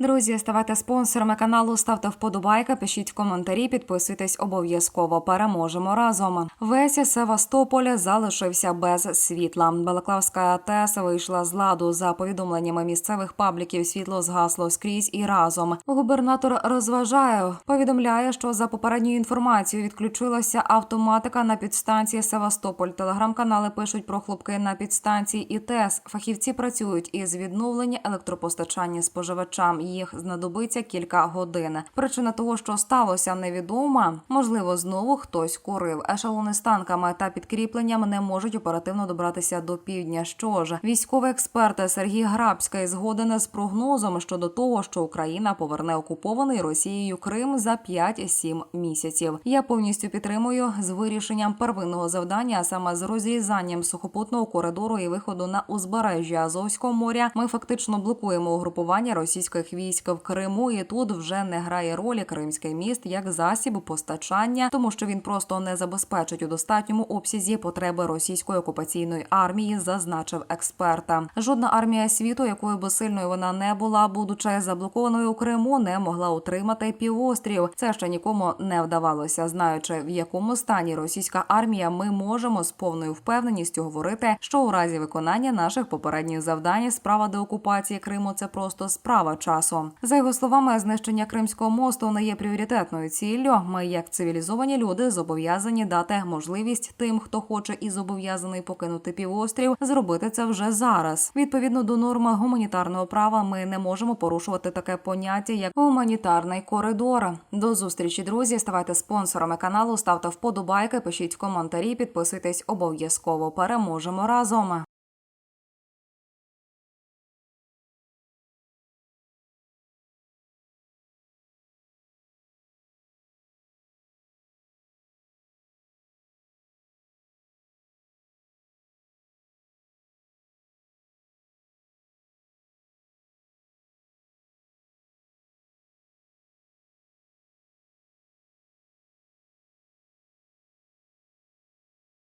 Друзі, ставайте спонсорами каналу, ставте вподобайки, пишіть коментарі, підписуйтесь обов'язково. Переможемо разом. Весь Севастополь залишився без світла. Балаклавська АТЕС вийшла з ладу. За повідомленнями місцевих пабліків, світло згасло скрізь і разом. Губернатор розважає, повідомляє, що за попередньою інформацією відключилася автоматика на підстанції Севастополь. Телеграм-канали пишуть про хлопки на підстанції і ТЕС. Фахівці працюють із відновлення електропостачання споживачам. Їх знадобиться кілька годин. Причина того, що сталося, невідома. Можливо, знову хтось курив. Ешелони з танками та підкріпленням не можуть оперативно добратися до півдня. Що ж, військовий експерт Сергій Грабський згоден з прогнозом щодо того, що Україна поверне окупований Росією Крим за 5-7 місяців. Я повністю підтримую з вирішенням первинного завдання, а саме з розрізанням сухопутного коридору і виходу на узбережжя Азовського моря. Ми фактично блокуємо угрупування російських військ в Криму, і тут вже не грає ролі Кримський міст як засіб постачання, тому що він просто не забезпечить у достатньому обсязі потреби російської окупаційної армії, зазначив експерта. Жодна армія світу, якою би сильною вона не була, будучи заблокованою у Криму, не могла утримати півострів. Це ще нікому не вдавалося. Знаючи в якому стані російська армія, ми можемо з повною впевненістю говорити, що у разі виконання наших попередніх завдань справа деокупації Криму це просто справа часу. За його словами, знищення Кримського мосту не є пріоритетною ціллю. Ми, як цивілізовані люди, зобов'язані дати можливість тим, хто хоче і зобов'язаний покинути півострів, зробити це вже зараз. Відповідно до норм гуманітарного права, ми не можемо порушувати таке поняття, як гуманітарний коридор. До зустрічі, друзі. Ставайте спонсорами каналу, ставте вподобайки, пишіть коментарі, підписуйтесь обов'язково. Переможемо разом.